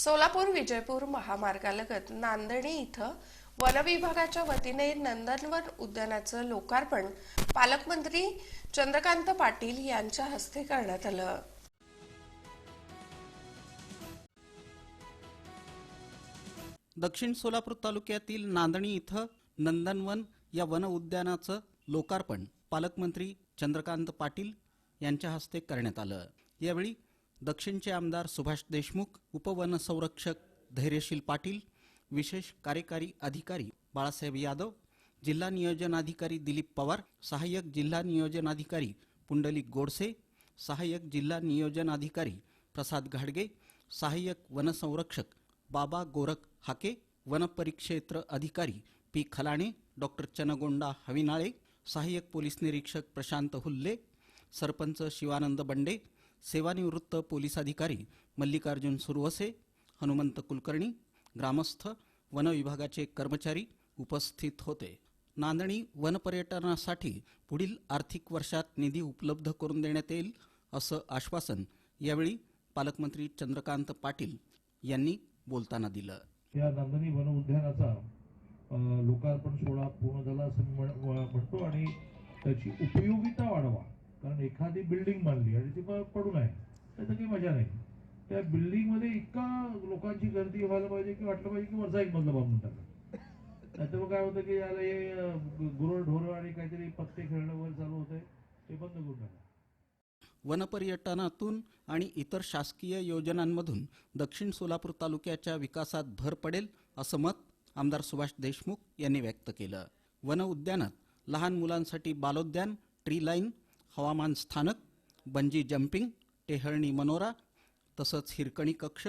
सोलापूर विजयपूर महामार्गालगत नांदणी इथं वनविभागाच्या वतीने नंदनवन उद्यानाचं लोकार्पण पालकमंत्री चंद्रकांत पाटील यांच्या हस्ते करण्यात आलं. दक्षिण सोलापूर तालुक्यातील नांदणी इथं नंदनवन या वन उद्यानाचं लोकार्पण पालकमंत्री चंद्रकांत पाटील यांच्या हस्ते करण्यात आलं. यावेळी दक्षिणचे आमदार सुभाष देशमुख उपवन संरक्षक धैर्यशील पाटील विशेष कार्यकारी अधिकारी बाळासाहेब यादव जिल्हा नियोजन अधिकारी दिलीप पवार सहाय्यक जिल्हा नियोजन अधिकारी पुंडलिक गोडसे सहाय्यक जिल्हा नियोजन अधिकारी प्रसाद घाडगे सहाय्यक वनसंरक्षक बाबा गोरख हाके वनपरिक्षेत्र अधिकारी पी खलाणे डॉक्टर चनगोंडा हविनाळे सहाय्यक पोलीस निरीक्षक प्रशांत हुल्ले सरपंच शिवानंद बंडे सेवानिवृत्त पोलीस अधिकारी मल्लिकार्जुन सुरवसे हनुमंत कुलकर्णी ग्रामस्थ वन विभागाचे कर्मचारी उपस्थित होते. नांदणी वनपर्यटनासाठी पुढील आर्थिक वर्षात निधी उपलब्ध करून देण्यात येईल असं आश्वासन यावेळी पालकमंत्री चंद्रकांत पाटील यांनी बोलताना दिलं. या नांदणी वन उद्यानाचा लोकार्पण सोहळा पूर्ण झाला असं म्हणतो आणि त्याची उपयोगिता वाढवा. कारण एखादी बिल्डिंग बांधली आणि ती पडून आहे त्याचं काही मजा नाही. त्या बिल्डिंगमध्ये इतका लोकांची गर्दी व्हायला पाहिजे की वाटलं पाहिजे की वरचा एक मधला बांधून टाका नाहीतर मग काय होतं की याला हे गुरळ ढोरं आणि काहीतरी पत्ते खेळणं वगैरे चालू होतंय ते बंद करून टाका वनपर्यटनातून आणि इतर शासकीय योजनांमधून दक्षिण सोलापूर तालुक्याच्या विकासात भर पडेल असं मत आमदार सुभाष देशमुख यांनी व्यक्त केलं. वन उद्यानात लहान मुलांसाठी बालोद्यान ट्री लाईन हवामान स्थानक बंजी जम्पिंग टेहळणी मनोरा तसंच हिरकणी कक्ष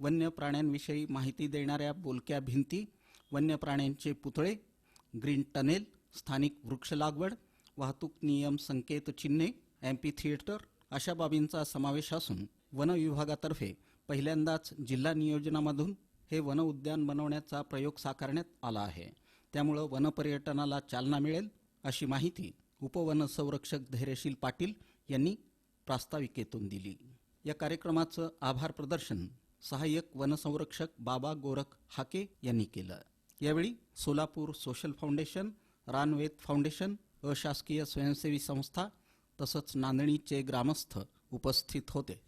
वन्य प्राण्यांविषयी माहिती देणाऱ्या बोलक्या भिंती वन्य प्राण्यांचे पुतळे ग्रीन टनेल स्थानिक वृक्ष लागवड वाहतूक नियम संकेत चिन्हे एम्पी थिएटर अशा बाबींचा समावेश असून वन विभागातर्फे पहिल्यांदाच जिल्हा नियोजनामधून हे वन उद्यान बनवण्याचा प्रयोग साकारण्यात आला आहे. त्यामुळं वनपर्यटनाला चालना मिळेल अशी माहिती उपवन संरक्षक धैर्यशील पाटील यांनी प्रास्ताविकेतून दिली. या कार्यक्रमाचं आभार प्रदर्शन सहाय्यक वनसंरक्षक बाबा गोरख हाके यांनी केलं. यावेळी Solapur social foundation Ranvet foundation अशासकीय स्वयंसेवी संस्था तसंच नांदणीचे ग्रामस्थ उपस्थित होते.